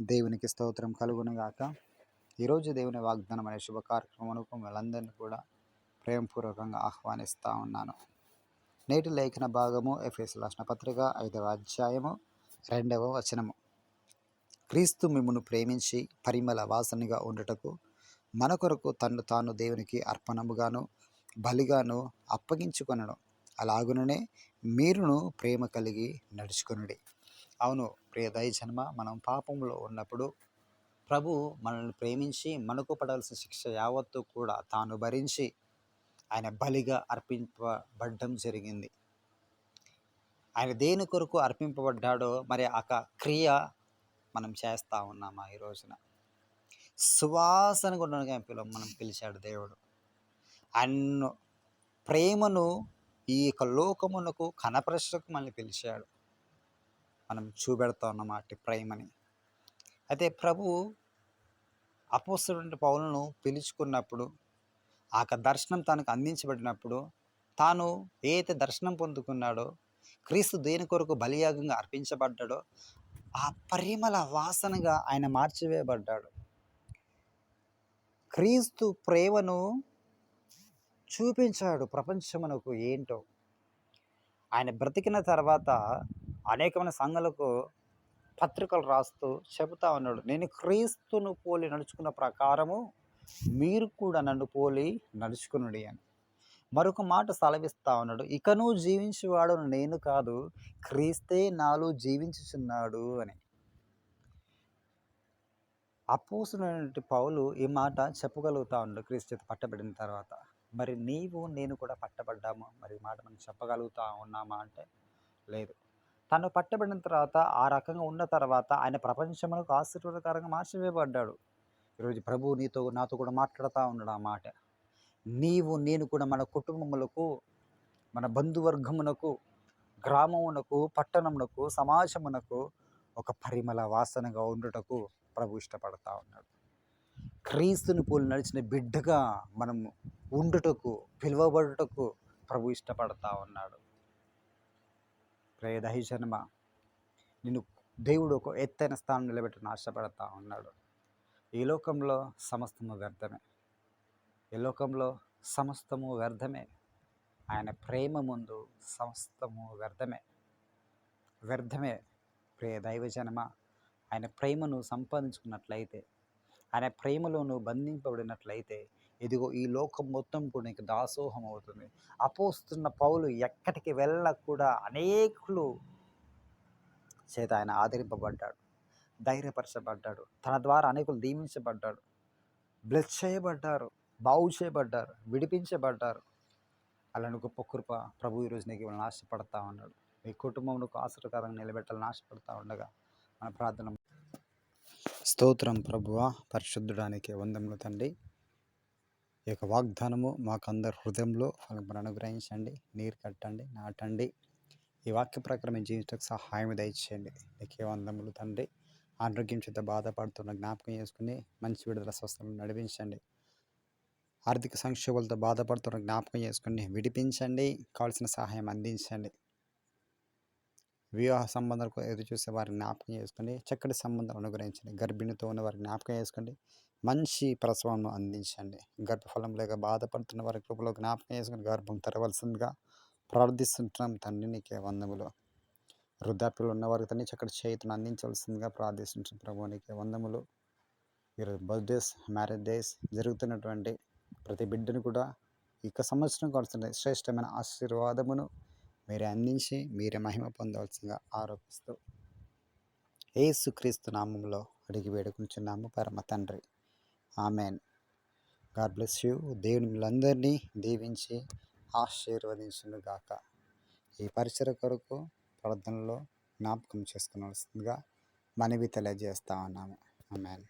దేవునికి స్తోత్రం కలుగునుగాక. ఈరోజు దేవుని వాగ్దానం అనే శుభ కార్యక్రమమునకు కూడా ప్రేమపూర్వకంగా ఆహ్వానిస్తూ ఉన్నాను. నేటి లేఖన భాగము ఎఫ్ఎస్ రాసిన పత్రిక ఐదవ అధ్యాయము రెండవ వచనము. క్రీస్తు మిమ్మును ప్రేమించి పరిమళ వాసనగా ఉండటకు మన కొరకు తను తాను దేవునికి అర్పణముగాను బలిగాను అప్పగించుకొనను. అలాగుననే మీరును ప్రేమ కలిగి నడుచుకొనుడి. అవును. ప్రియ దయజన్మ మనం పాపంలో ఉన్నప్పుడు ప్రభు మనల్ని ప్రేమించి మనకు పడాల్సిన శిక్ష యావత్తు కూడా తాను భరించి ఆయన బలిగా అర్పింపబడ్డం జరిగింది. ఆయన దేని కొరకు అర్పింపబడ్డాడో మరి ఆ క్రియ మనం చేస్తూ ఉన్నామా ఈ రోజున. సువాసన కూడా పిలువ మనం పిలిచాడు దేవుడు. ఆయన ప్రేమను ఈ యొక్క లోకమునకు కనపరచకు మనల్ని పిలిచాడు. మనం చూపెడతా ఉన్నమాట ప్రేమని. అయితే ప్రభు అపోస్తుడు పౌలను పిలుచుకున్నప్పుడు ఆ దర్శనం తనకు అందించబడినప్పుడు తాను ఏదైతే దర్శనం పొందుకున్నాడో క్రీస్తు దేని కొరకు బలియాగంగా అర్పించబడ్డాడో ఆ పరిమళ వాసనగా ఆయన మార్చివేయబడ్డాడు. క్రీస్తు ప్రేమను చూపించాడు ప్రపంచమునకు ఏంటో. ఆయన బ్రతికిన తర్వాత అనేకమైన సంఘాలకు పత్రికలు రాస్తూ చెబుతా ఉన్నాడు. నేను క్రీస్తును పోలి నడుచుకున్న ప్రకారము మీరు కూడా నన్ను పోలి నడుచుకునుడి అని. మరొక మాట సెలవిస్తా ఉన్నాడు. ఇకను జీవించేవాడు నేను కాదు క్రీస్తే నాలో జీవించుచున్నాడు అని. అపోసునటువంటి పౌలు ఈ మాట చెప్పగలుగుతా ఉన్నాడు క్రీస్తు పట్టబడిన తర్వాత. మరి నీవు నేను కూడా పట్టబడ్డాము? మరి మాట మనం చెప్పగలుగుతా ఉన్నామా అంటే లేదు. తను పట్టబడిన తర్వాత ఆ రకంగా ఉన్న తర్వాత ఆయన ప్రపంచములకు ఆశీర్వాదకరంగా మార్చివేయబడ్డాడు. ఈరోజు ప్రభు నీతో నాతో కూడా మాట్లాడుతూ ఉన్నాడు ఆ మాట. నీవు నేను కూడా మన కుటుంబములకు మన బంధువర్గమునకు గ్రామమునకు పట్టణమునకు సమాజమునకు ఒక పరిమళ వాసనగా ఉండుటకు ప్రభు ఇష్టపడతా ఉన్నాడు. క్రీస్తుని పోలి నడిచిన బిడ్డగా మనము ఉండుటకు పిలువబడుటకు ప్రభు ఇష్టపడతా ఉన్నాడు. ప్రేదహి జన్మ. నిన్ను దేవుడు ఒక ఎత్తైన స్థానం నిలబెట్టని ఆశపడతా ఉన్నాడు. ఈ లోకంలో సమస్తము వ్యర్థమే. ఈ లోకంలో సమస్తము వ్యర్థమే. ఆయన ప్రేమ ముందు సమస్తము వ్యర్థమే. వ్యర్థమే ప్రియ దైవజనమ ఆయన ప్రేమను సంపాదించుకున్నట్లయితే ఆయన ప్రేమలో నువ్వు బంధింపబడినట్లయితే ఇదిగో ఈ లోకం మొత్తం కూడా నీకు దాసోహం అవుతుంది. అపోస్తున్న పౌలు ఎక్కడికి వెళ్ళ కూడా అనేకులు చేత ఆయన ఆదరింపబడ్డాడు. ధైర్యపరచబడ్డాడు. తన ద్వారా అనేకులు దీవించబడ్డాడు బ్లెస్ చేయబడ్డారు. బాగు చేయబడ్డారు. విడిపించబడ్డారు. అలాంటి గొప్ప కృప ప్రభు ఈరోజు నీకు ఇవాళ ఆశపడతా ఉన్నాడు. మీ కుటుంబంలో ఆశ్రకరంగా నిలబెట్టాలని నాశపడతా ఉండగా మన ప్రార్థన స్తోత్రం ప్రభువ పరిశుద్ధుడానికి వందములు తండ్రి. ఈ యొక్క వాగ్దానము మాకు హృదయంలో ఫలం అనుగ్రహించండి నీరు కట్టండి నాటండి. ఈ వాక్య ప్రకారం జీవించడానికి సహాయం దయచేయండి. నీకే వందములు తండ్రి. ఆరోగ్యం చేత బాధపడుతున్న జ్ఞాపకం చేసుకుని మంచి విడుదల స్వస్థలను నడిపించండి. ఆర్థిక సంక్షోభాలతో బాధపడుతున్న జ్ఞాపకం చేసుకుని విడిపించండి. కావాల్సిన సహాయం అందించండి. వివాహ సంబంధాలకు ఎదురు చూసే వారిని జ్ఞాపకం చేసుకోండి. చక్కటి సంబంధాలు అనుగ్రహించండి. గర్భిణితో ఉన్న వారికి జ్ఞాపకం చేసుకోండి. మంచి ప్రసవం అందించండి. గర్భఫలం లేక బాధపడుతున్న వారి కృపలో జ్ఞాపకం చేసుకుని గర్భం తెరవలసిందిగా ప్రార్థిస్తుంటున్నాం తండ్రి నీకే వందములు. వృద్ధాప్యులు ఉన్న వారికి తండ్రి చక్కటి చేతును అందించవలసిందిగా ప్రార్థిస్తుంటాం ప్రభు నీకే వందములు. ఈరోజు బర్త్డేస్ మ్యారేజ్ డేస్ జరుగుతున్నటువంటి ప్రతి బిడ్డను కూడా ఇక సంవత్సరం కావాల్సిన శ్రేష్టమైన ఆశీర్వాదమును మీరు అందించి మీరే మహిమ పొందవలసిందిగా ఆరోపిస్తూ ఏసుక్రీస్తు నామంలో అడిగి వేడుకుంటున్నాము పరమ తండ్రి. ఆమెన్. God bless you. దేవుని మిమ్మల్ందరినీ దీవించి ఆశీర్వదించుగాక ఈ పరిసర కొరకు ప్రార్థనలో జ్ఞాపకం చేసుకునవలసిందిగా మనవి తెలియజేస్తా ఉన్నాము. ఆమెన్.